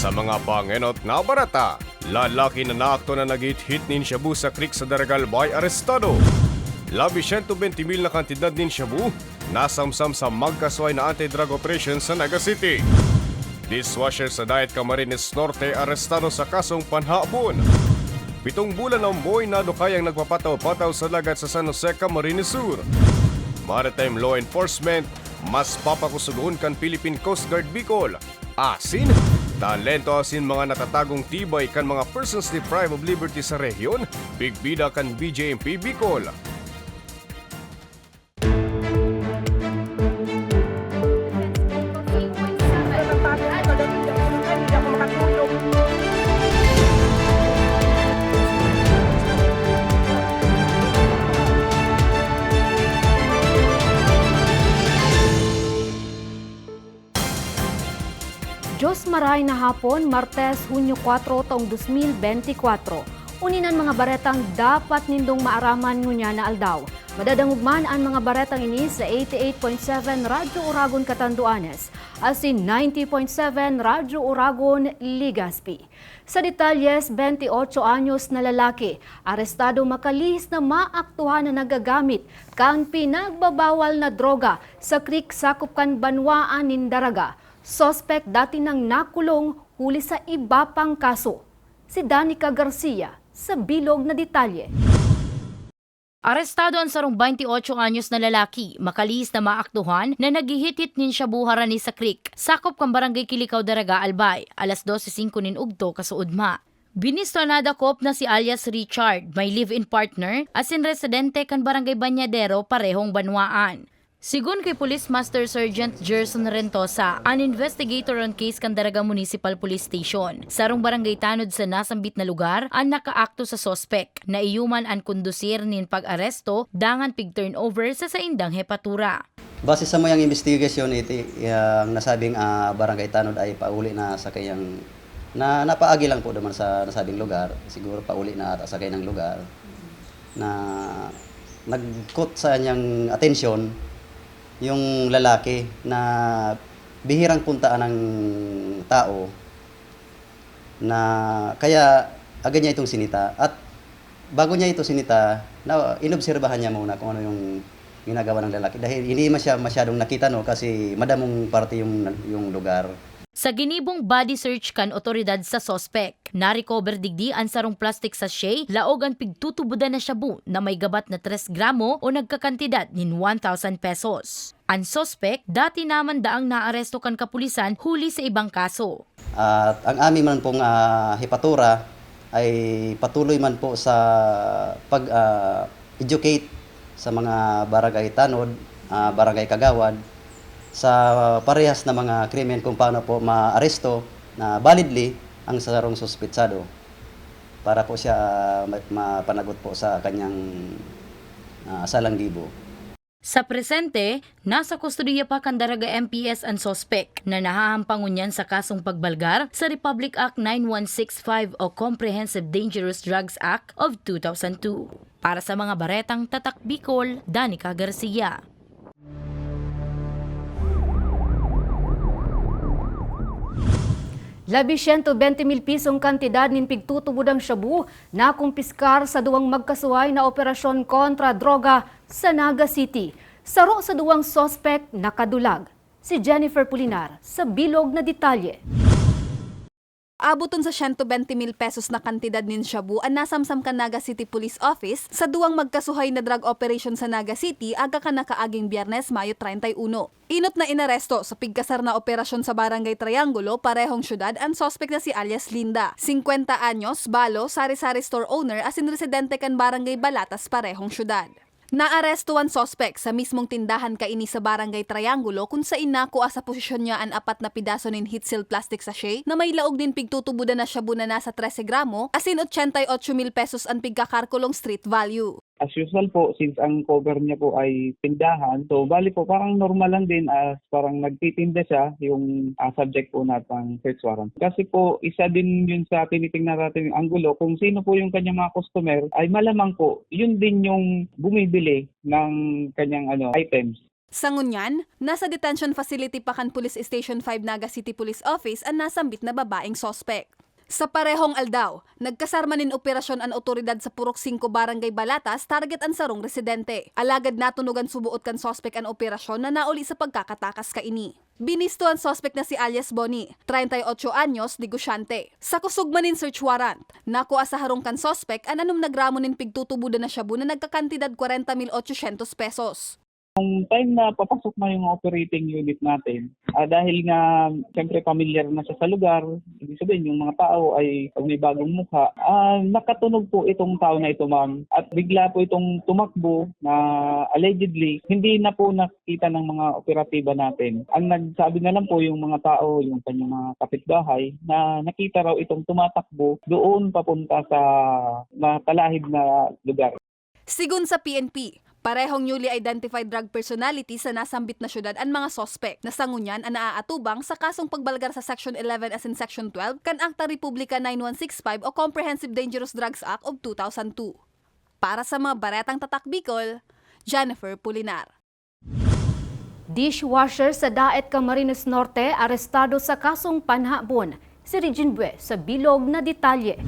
Sa mga pangenot na barata, lalaki na naakto na nag-hit nin Shabu sa creek sa Daragal Bay arestado. Labi 120 mil na kantidad nin Shabu, nasamsam sa magkasway na anti-drug operation sa Naga City. Dishwasher sa Diet Camarines Norte arestado sa kasong panhabon. Pitong bulan ang boy na dukayang nagpapataw-pataw sa lagat sa San Jose, Camarines Sur. Maritime Law Enforcement, mas papakusugoon kan Philippine Coast Guard Bicol. Asin, talento asin mga natatagong tibay kan mga persons deprived of liberty sa rehiyon, bigbida kan BJMP Bicol. Maray na hapon, Martes, Hunyo 4, taong 2024. Uninan mga baretang dapat nindong maaraman ngunya na aldaw. Madadangugman ang mga baretang ini sa 88.7 Radyo Uragon Catanduanes asin 90.7 Radyo Uragon Ligaspi. Sa detalyes, 28 anyos na lalaki, arestado makalihis na maaktuhan na nagagamit kang pinagbabawal na droga sa Creek Sakop kan Banwaan Nindaraga. Sospek dati nang nakulong huli sa iba pang kaso. Si Danica Garcia sa bilog na detalye. Arestado ang sarong 28 anyos na lalaki, makalihis na maaktuhan na naghihit-hit nin siya buharani sa creek. Sakop kang barangay Kilikaw Daraga, Albay, alas 12.05 nin ugto kasuudma. Binisto na dakop na si alias Richard, may live-in partner, asin residente kan barangay Banyadero, parehong banwaan. Sigun kay Police Master Sergeant Gerson Rentosa, an investigator on case kan Daraga Municipal Police Station. Sarong barangay tanod sa nasambit na lugar, ang nakaakto sa sospek na iyuman ang kondusir nin pag-aresto dangan pig turnover sa saindang hepatura. Base sa mayang investigasyon, iti yung nasabing ah, barangay tanod ay pauli na sa kayang na napaagi lang po naman sa nasabing lugar. Siguro pauli na ata sa kayang lugar na nagkot sa kanyang atensyon yung lalaki na bihirang puntaan ng tao na kaya agad niya itong sinita. At bago niya ito sinita na inobserbahan niya muna kung ano yung ginagawa ng lalaki. Dahil hindi masya masyadong nakita no? Kasi madamong parte yung yung lugar Sa ginibong body search kan otoridad sa sospek, na-recover digdi ang sarong plastic sachet, laog ang pigtutubudan na shabu na may gabat na 3 gramo o nagkakantidad nin 1,000 pesos. Ang sospek, dati naman daang naaresto kan kapulisan huli sa ibang kaso. at ang aming man pong ah, hepatura ay patuloy man po sa pag ah, educate sa mga barangay tanod, ah, barangay kagawad sa parehas na mga krimen kung paano po maaresto na validly ang sarong suspitsado para po siya ah, ma- mapanagot po sa kanyang uh, salanggibo. Sa presente, nasa kustudiya pa kan Daraga MPS ang sospek na nahahampangunyan sa kasong pagbalgar sa Republic Act 9165 o Comprehensive Dangerous Drugs Act of 2002. Para sa mga baretang Tatak Bicol, Danica Garcia. 120 mil pisong kantidad nin pigtutubudang shabu na kumpiskar sa duwang magkasuway na operasyon kontra droga sa Naga City. Saro sa duwang sospek nakadulag. Si Jennifer Pulinar sa bilog na detalye. Abuton sa 120 mil pesos na kantidad nin Shabu ang nasamsam ka Naga City Police Office sa duwang magkasuhay na drug operation sa Naga City aga ka nakaaging biyernes Mayo 31. Inot na inaresto sa pigkasar na operasyon sa Barangay Triangulo, parehong syudad ang sospek na si alias Linda. 50 anyos, balo, sari-sari store owner asin residente kan Barangay Balatas, parehong syudad. Naaresto ang sospek sa mismong tindahan kaini sa Barangay Triangulo kung sa inako sa posisyon niya ang apat na pidaso nin heat seal plastic sachet na may laog din pigtutubudan na shabu na nasa 13 gramo asin 88 mil pesos ang pigkakarkulong street value. As usual po, since ang cover niya po ay tindahan, so bali po parang normal lang din as parang nagtitinda siya yung ah, subject po natin search warrant. Kasi po, isa din yun sa tinitingnan natin yung anggulo, kung sino po yung kanyang mga customer, ay malamang po, yun din yung bumibili ng kanyang ano items. Sa ngunyan, nasa detention facility pa kan Police Station 5 Naga City Police Office ang nasambit na babaeng sospek. Sa parehong aldaw, nagkasarma nin operasyon ang otoridad sa Purok 5 Barangay Balatas target ang sarong residente. Alagad natunugan subuot kan sospek ang operasyon na nauli sa pagkakatakas kaini. Binisto ang sospek na si alias Bonnie, 38 anyos, negosyante. Sa kusugmanin search warrant, nakuha sa harong kan sospek ang anong nagramo nin pigtutubuda na shabu na nagkakantidad 40,800 pesos. Nung time na papasok na yung operating unit natin, ah, dahil nga siyempre familiar na siya sa lugar, ibig sabihin yung mga tao ay pag may bagong mukha, ah, nakatunog po itong tao na ito ma'am. At bigla po itong tumakbo na allegedly, hindi na po nakita ng mga operatiba natin. Ang nagsabi na lang po yung mga tao, yung kanyang mga kapitbahay, na nakita raw itong tumatakbo doon papunta sa matalahib na lugar. Sigun sa PNP, parehong newly identified drug personalities sa nasambit na syudad ang mga sospek na sangunyan ang naaatubang sa kasong pagbalgar sa Section 11 as in Section 12 kan Akta Republika 9165 o Comprehensive Dangerous Drugs Act of 2002. Para sa mga baretang tatak Bicol, Jennifer Pulinar. Dishwasher sa Daet Camarines Norte arestado sa kasong panhabon. Si Regine Bue sa bilog na detalye.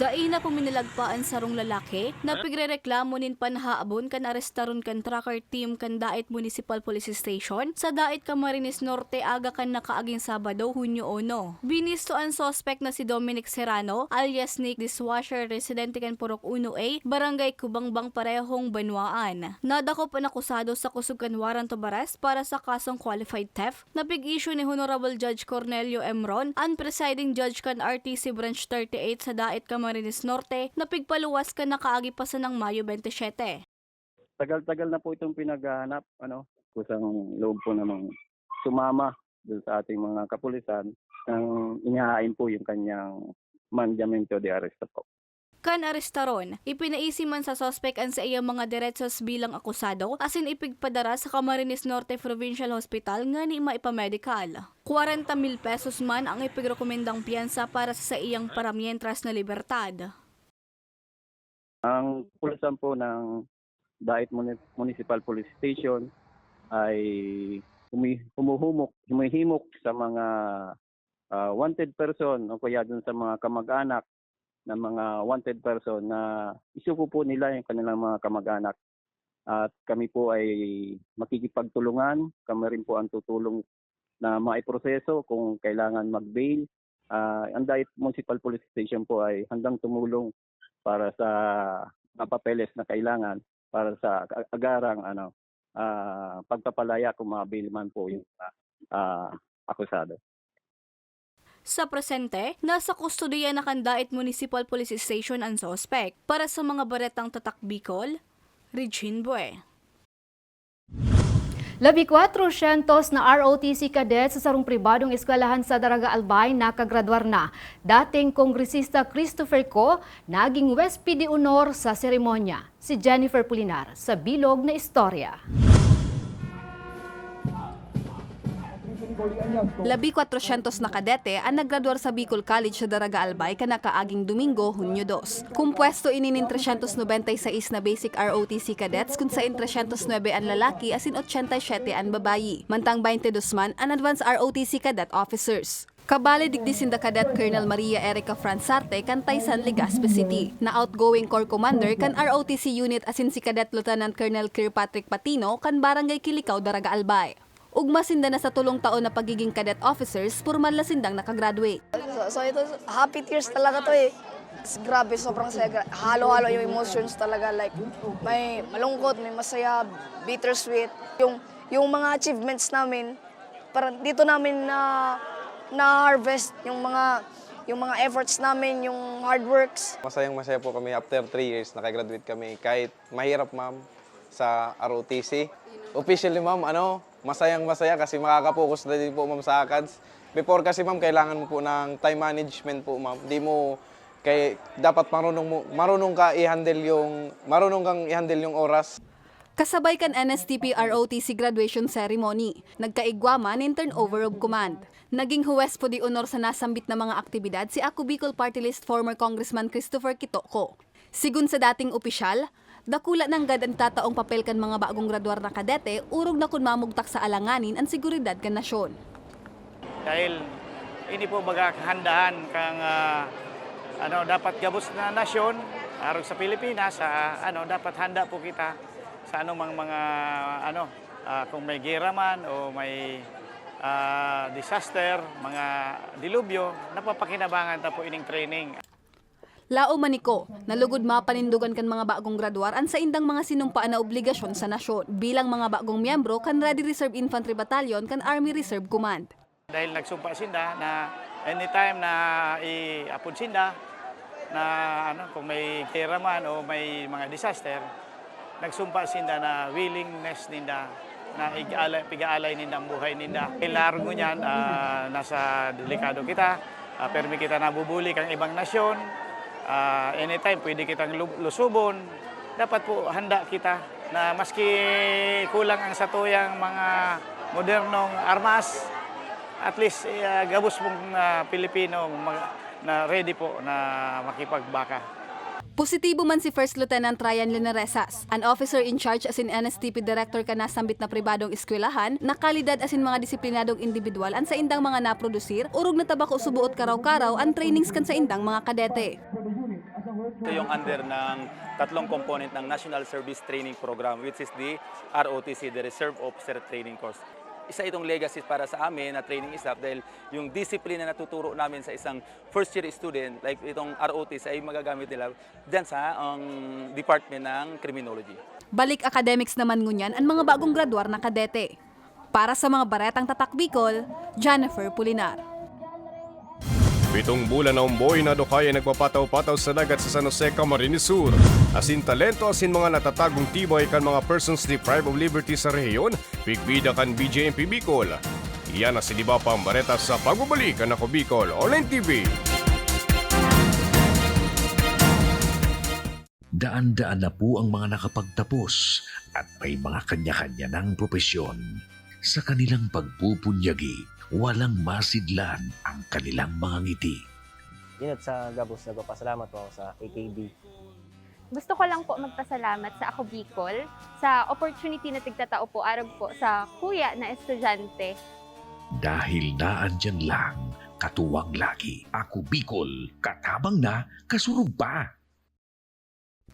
Dai na puminalagpaan sarong lalaki na pigrereklamo nin panhaabon kan arestaron kan tracker team kan Dait Municipal Police Station sa Dait Camarines Norte aga kan nakaaging Sabado, Hunyo 1. Binisto ang suspect na si Dominic Serrano alias Nick Dishwasher residente kan Purok 1A, Barangay Kubangbang parehong Banwaan. Nadakop ang akusado sa kusog kan warrant of arrest para sa kasong qualified theft na pig-issue ni Honorable Judge Cornelio Emron, ang presiding judge kan RTC Branch 38 sa Dait Camarines Norte na pigpaluwas ka nakaagi pa sa ng Mayo 27. tagal-tagal na po itong pinaghahanap, ano, kusang loob po namang sumama dun sa ating mga kapulisan nang inihain po yung kanyang mandamento de arresto po. Kan arestaron, ipinaisi man sa sospek ang sa iyang mga diretsos bilang akusado asin ipigpadara sa Camarines Norte Provincial Hospital nga ni maipamedical. 40 mil pesos man ang ipigrekomendang piyansa para sa iyang paramientras na libertad. Ang pulisan po ng Muni- Municipal Police Station ay humuhumok, humihimok sa mga ah, wanted person o kaya dun sa mga kamag-anak ng mga wanted person na isuko po nila yung kanilang mga kamag-anak. At kami po ay makikipagtulungan, kami rin po ang tutulong na maiproseso kung kailangan mag-bail. Ah, ang Dait Municipal Police Station po ay handang tumulong para sa mga papeles na kailangan para sa ag- agarang ano ah, pagpapalaya kung mabail man po yung ah, akusado. Sa presente, nasa kustodiya na Kandait Municipal Police Station ang sospek para sa mga baretang tatak Bicol, Regine Bue. Labi 400 na ROTC cadets sa sarong pribadong eskwelahan sa Daraga Albay nakagraduar na. Dating kongresista Christopher Co naging West PD Honor sa seremonya. Si Jennifer Pulinar sa Bilog na Istorya. Labi 400 na kadete ang naggraduar sa Bicol College sa Daraga Albay kanakaaging Domingo, Hunyo 2. Kumpuesto inin 396 na basic ROTC cadets kung sa 309 ang lalaki asin 87 ang babayi. Mantang 22 man ang advanced ROTC cadet officers. Kabali digdisin da Cadet Colonel Maria Erica Fransarte kan Taysan Legazpi City. Na outgoing Corps Commander kan ROTC unit asin si Cadet Lieutenant Colonel Kirpatrick Patino kan Barangay Kilikaw, Daraga Albay. Ugma sinda na sa tulong taon na pagiging cadet officers, formal na sindang nakagraduate. So, so ito, happy tears talaga to eh. Grabe, sobrang saya. Halo-halo yung emotions talaga. Like, may malungkot, may masaya, bittersweet. Yung, yung mga achievements namin, parang dito namin na na-harvest yung mga yung mga efforts namin, yung hard works. Masayang masaya po kami after 3 years nakagraduate kami. Kahit mahirap ma'am sa ROTC. Officially ma'am, ano, masayang masaya kasi makakapokus na din po ma'am sa ACADS. Before kasi ma'am, kailangan mo po ng time management po ma'am. Di mo kay dapat marunong mo marunong ka i-handle yung marunong kang i-handle yung oras. Kasabay kan NSTP ROTC graduation ceremony, nagkaigwaman in turnover of command. Naging huwes po di honor sa nasambit na mga aktibidad si Ako Bicol Party List former Congressman Christopher Kitoko. Sigun sa dating opisyal, Dakula ng gad ang tataong papel kan mga bagong graduar na kadete, urog na kun mamugtak sa alanganin ang seguridad kan nasyon. dahil ini po baga kahandahan kang ah, ano dapat gabos na nasyon arog sa Pilipinas sa ano dapat handa po kita sa anong mga, ano ah, kung may gera man o may ah, disaster, mga dilubyo, napapakinabangan ta po ining training. Lao maniko, nalugod mapanindugan kan mga bagong graduar an sa indang mga sinumpaan na obligasyon sa nasyon bilang mga bagong miyembro kan Ready Reserve Infantry Battalion kan Army Reserve Command. Dahil nagsumpa sinda na anytime na i-apod sinda na ano kung may gera man o may mga disaster, nagsumpa sinda na willingness ninda na igaalay, pig-aalay ninda ang buhay ninda. Largo niyan, ah, nasa delikado kita, uh, permi kita nabubuli kang ibang nasyon, ah, anytime pwede kitang lu- lusubon, dapat po handa kita na maski kulang ang satuyang mga modernong armas, at least uh, gabos mong ah, Pilipino mag- na ready po na makipagbaka. Positibo man si First Lieutenant Ryan Linaresas, an officer in charge as in NSTP Director ka nasambit na pribadong eskwelahan, na kalidad as in mga disiplinadong individual an sa indang mga naprodusir, urog na tabako subuot karaw-karaw ang trainings kan sa indang mga kadete. Ito yung under ng tatlong component ng National Service Training Program which is the ROTC, the Reserve Officer Training Course. Isa itong legacy para sa amin na training staff dahil yung discipline na natuturo namin sa isang first year student like itong ROTC ay magagamit nila dyan sa ang Department ng Criminology. Balik academics naman ngunyan ang mga bagong graduar na kadete. Para sa mga baretang tatak Bicol, Jennifer Pulinar. Pitong bulan na umboy na dukay ay nagpapataw-pataw sa dagat sa San Jose, Camarines Sur. Asin talento asin mga natatagong tibay kan mga persons deprived of liberty sa rehiyon, pigbida kan BJMP Bicol. Iyan na si Diba Pambareta sa pagbabalik kan ako Bicol Online TV. Daan-daan na po ang mga nakapagtapos at may mga kanya-kanya ng propesyon. Sa kanilang pagpupunyagi, walang masidlan ang kanilang mga ngiti. Inot sa Gabos, nagpapasalamat po ako sa AKB. Gusto ko lang po magpasalamat sa Ako Bicol sa opportunity na tigtatao po arag po sa kuya na estudyante. Dahil naandyan lang, katuwang lagi, ako Bicol, katabang na, kasurog pa.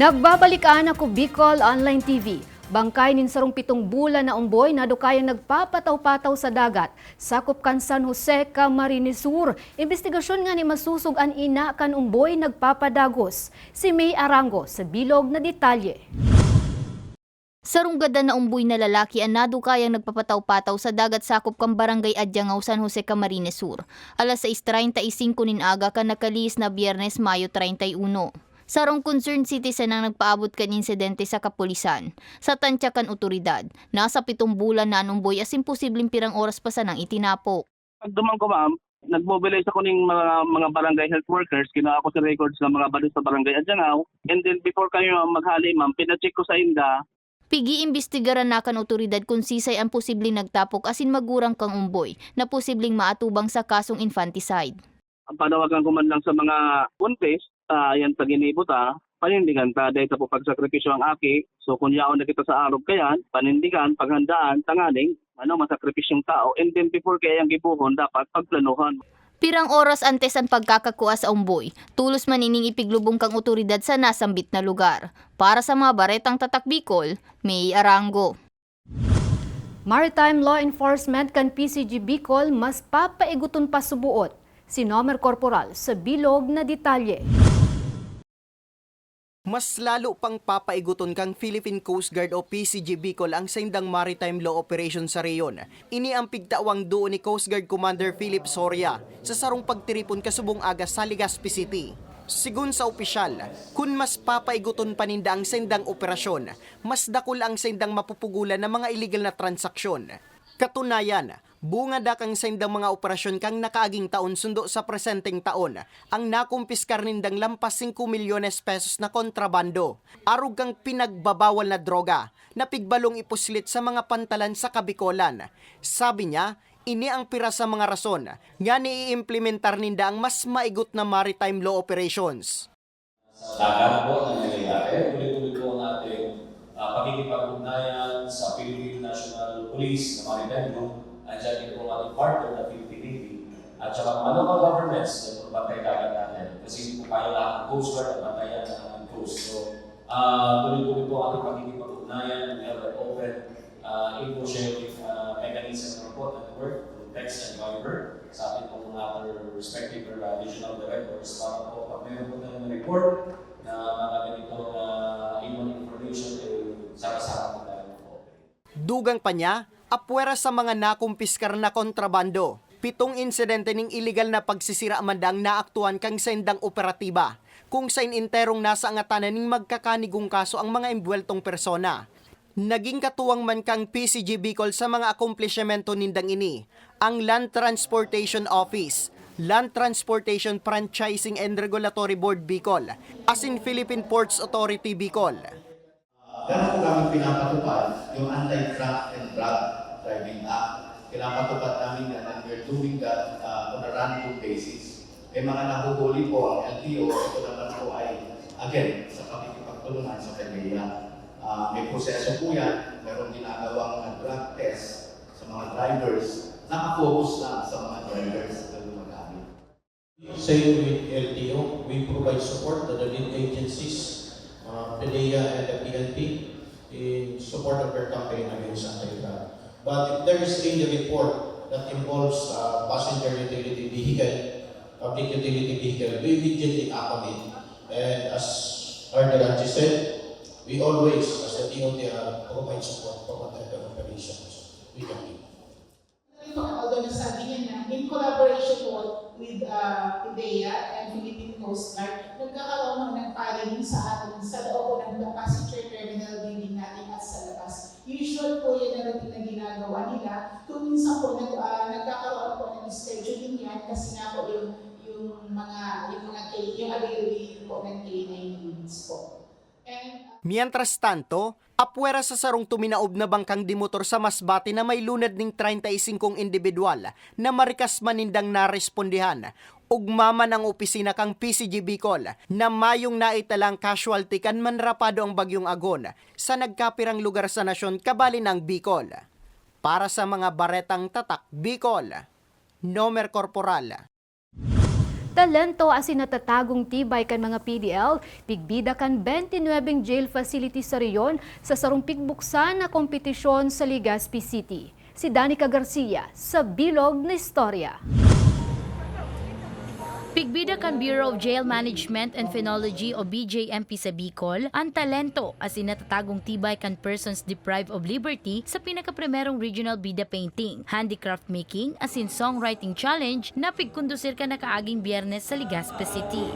Nagbabalikan ako Bicol Online TV. Bangkay nin sarong pitong bulan na umboy na dukayang nagpapataw-pataw sa dagat. Sakop kan San Jose, Camarines Sur. Investigasyon nga ni masusog an ina kan umboy nagpapadagos. Si May Arango sa bilog na detalye. Sarunggada na umboy na lalaki ang nadukayang nagpapataw-pataw sa dagat sakop kang barangay Adyangaw, San Jose, Camarines Sur. Alas 6.35 nin aga ka nakalis na biyernes Mayo 31. Sarong concerned citizen ang nagpaabot kan insidente sa kapulisan. Sa tansyakan otoridad, nasa pitong bulan na anumboy as imposibleng pirang oras pa sa nang itinapo. Pag duman ko ma'am, nag-mobilize ako ng mga, mga barangay health workers, kinuha ko sa records ng mga balis sa barangay Adjanaw. And then before kayo maghali ma'am, pinacheck ko sa inda, Pigi imbestigaran na kan otoridad kung sisay ang posibleng nagtapok asin magurang kang umboy na posibleng maatubang sa kasong infanticide. ang panawagan ko man lang sa mga buntis, uh, yan sa ginibuta, panindigan ta dahil sa pagsakripisyo ang aki. So kung yaon na kita sa arog kayan, panindigan, paghandaan, tanganing, ano, masakripisyong tao. And then before kaya yung gibuhon, dapat pagplanuhan. Pirang oras antes ang pagkakakuha sa umboy, tulos manining ipiglubong kang otoridad sa nasambit na lugar. Para sa mga baretang tatak Bicol, May Arango. Maritime Law Enforcement kan PCG Bicol mas papaiguton pa subuot. Si Nomer Corporal sa bilog na detalye. Mas lalo pang papaiguton kang Philippine Coast Guard o PCG Bicol ang saindang maritime law operation sa reyon. Ini ang pigtawang duo ni Coast Guard Commander Philip Soria sa sarong pagtiripon kasubong aga sa Legazpi City. Sigun sa opisyal, kung mas papaiguton paninda ang sendang operasyon, mas dakol ang sendang mapupugulan ng mga illegal na transaksyon. Katunayan, bunga dakang sendang mga operasyon kang nakaaging taon sundo sa presenteng taon, ang nakumpiskar nindang lampas 5 milyones pesos na kontrabando, arog kang pinagbabawal na droga, na pigbalong ipuslit sa mga pantalan sa Kabikolan. Sabi niya, ini ang pira sa mga rason nga ni-implementar ninda ang mas maigot na maritime law operations. Dagat po ng nangyayari. Ulit-ulit po ang ating uh, pakikipag-ugnayan sa Philippine National Police na Maritime Group. Andiyan din po ang ating partner na Philippine Navy. At saka mga local governments na bantay dagat natin. Kasi hindi po kaya lahat ng Coast Guard at bantayan ng ating coast. So, uh, tuloy-tuloy po ating pakikipag-ugnayan. We have an open uh, info sharing uh, mechanism na po at work through text and Viber sa ating pong other respective uh, regional directors para po pag meron po tayong report na mga ganitong uh, information eh, sama-sama po tayo po. Dugang pa niya, apwera sa mga nakumpiskar na kontrabando. Pitong insidente ng illegal na pagsisira mandang naaktuan kang sendang operatiba, kung sa interong nasa angatanan ng magkakanigong kaso ang mga embweltong persona. Naging katuwang man kang PCG Bicol sa mga akomplishmento nindang ini, ang Land Transportation Office, Land Transportation Franchising and Regulatory Board Bicol, as in Philippine Ports Authority Bicol. Po kami pinapatupad yung Anti-Drug and Drug Driving Act. Pinapatupad namin yan and we're doing that uh, on a random basis. May mga nahuhuli po ang LTO, ito naman po ay, again, sa pakikipagtulungan sa PDEA. Uh, may proseso po yan, meron ginagawang drug test sa mga drivers, nakafocus lang sa mga drivers na gumagamit. Same with LTO, we provide support to the lead agencies, uh, PDEA and the PNP in support of their campaign against anti-drug. But if there is any report that involves uh, passenger utility vehicle, public utility vehicle, we immediately act on it. And as Ardelanchi said, we always, as the DOTR, provide support for whatever operations we can do. Although nasabi niya na in collaboration po with uh, PIDEA and Philippine Coast Guard, nagkakaroon ng nagparinig sa atin sa loob ng passenger Usual po yun na routine na ginagawa nila. Kung minsan po nag, uh, nagkakaroon po ng scheduling yan kasi nga po yung, yung mga yung mga K, yung availability po ng K9 units po. And Mientras tanto, apwera sa sarong tuminaob na bangkang dimotor sa Masbate na may lunad ng 35 individual na marikas manindang narespondihan. Ugmama ng opisina kang PCG Bicol na mayong naitalang casualty kan manrapado ang bagyong agon sa nagkapirang lugar sa nasyon kabali ng Bicol. Para sa mga baretang tatak Bicol, Nomer Corporal. Talento asin natatagong tibay kan mga PDL, pigbida kan 29 jail facility sa reyon sa sarong pigbuksan na kompetisyon sa Legazpi City. Si Danica Garcia sa Bilog na Istorya. Pigbida kan Bureau of Jail Management and Phenology o BJMP sa Bicol, ang talento as natatagong tibay kan persons deprived of liberty sa pinakaprimerong regional bida painting, handicraft making, as in songwriting challenge na pigkondusir ka na kaaging biyernes sa Legazpi City.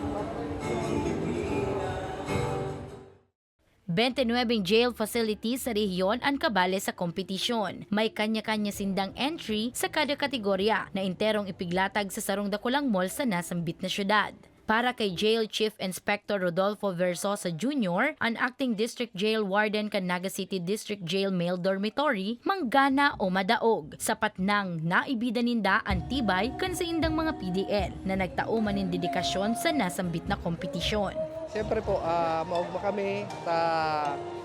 29 jail facilities sa rehiyon ang kabale sa kompetisyon. May kanya-kanya sindang entry sa kada kategorya na interong ipiglatag sa sarong dakulang mall sa nasambit na syudad. Para kay Jail Chief Inspector Rodolfo Versosa Jr., ang acting District Jail Warden kan Naga City District Jail Male Dormitory, manggana o madaog. Sapat nang naibida ninda ang tibay kan sa indang mga PDL na nagtao manin dedikasyon sa nasambit na kompetisyon. Siyempre po, uh, maugma kami sa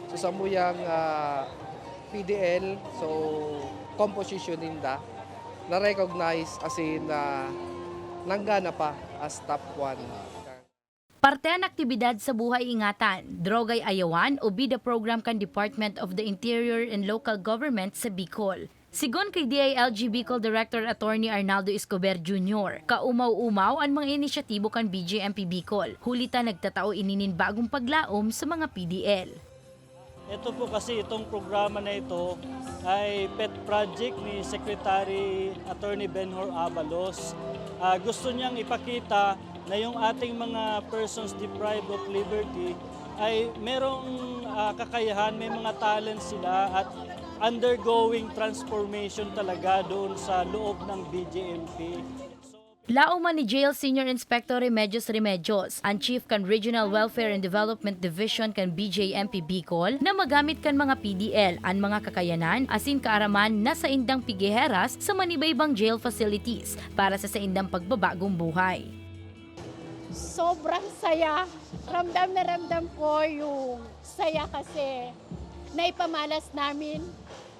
susamuyang uh, PDL, so composition ninda, na-recognize as in uh, nanggana pa as top 1. Parte ang aktibidad sa buhay ingatan, Drogay Ayawan o BIDA program kan Department of the Interior and Local Government sa Bicol. Sigon kay DILG Bicol Director Attorney Arnaldo Escobar Jr., kaumaw-umaw ang mga inisyatibo kan BJMP Bicol. Hulita nagtatao ininin bagong paglaom sa mga PDL. Ito po kasi itong programa na ito ay pet project ni Secretary Attorney Benhor Abalos. Ah, gusto niyang ipakita na yung ating mga persons deprived of liberty ay merong ah, kakayahan, may mga talent sila at undergoing transformation talaga doon sa loob ng BJMP. Lauman ni Jail Senior Inspector Remedios Remedios, ang Chief kan Regional Welfare and Development Division kan BJMP Bicol, na magamit kan mga PDL ang mga kakayanan asin kaaraman na sa indang pigiheras sa manibaybang jail facilities para sa saindang pagbabagong buhay. Sobrang saya. Ramdam na ramdam ko yung saya kasi naipamalas namin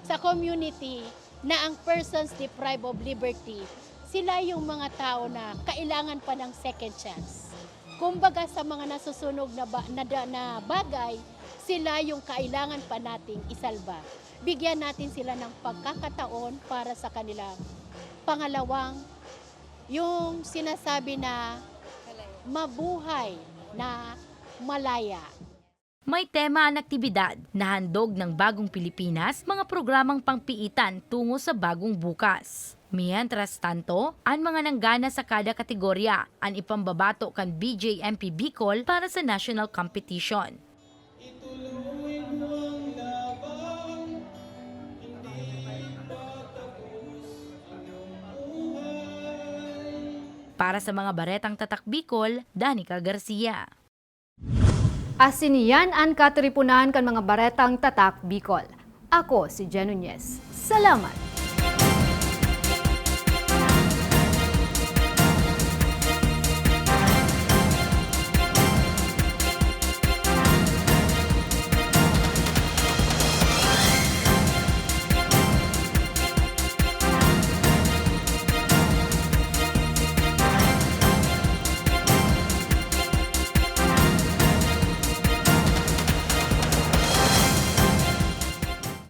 sa community na ang persons deprived of liberty, sila yung mga tao na kailangan pa ng second chance. Kumbaga sa mga nasusunog na, ba, na, na bagay, sila yung kailangan pa nating isalba. Bigyan natin sila ng pagkakataon para sa kanilang pangalawang yung sinasabi na mabuhay na malaya. May tema ang aktibidad na handog ng Bagong Pilipinas, mga programang pangpiitan tungo sa bagong bukas. Mientras tanto, ang mga nanggana sa kada kategorya ang ipambabato kan BJMP Bicol para sa national competition. Para sa mga baretang tatak Bicol, Danica Garcia. Asiniyan ang katripunan kan mga baretang tatak Bicol. Ako si Jen. Salamat!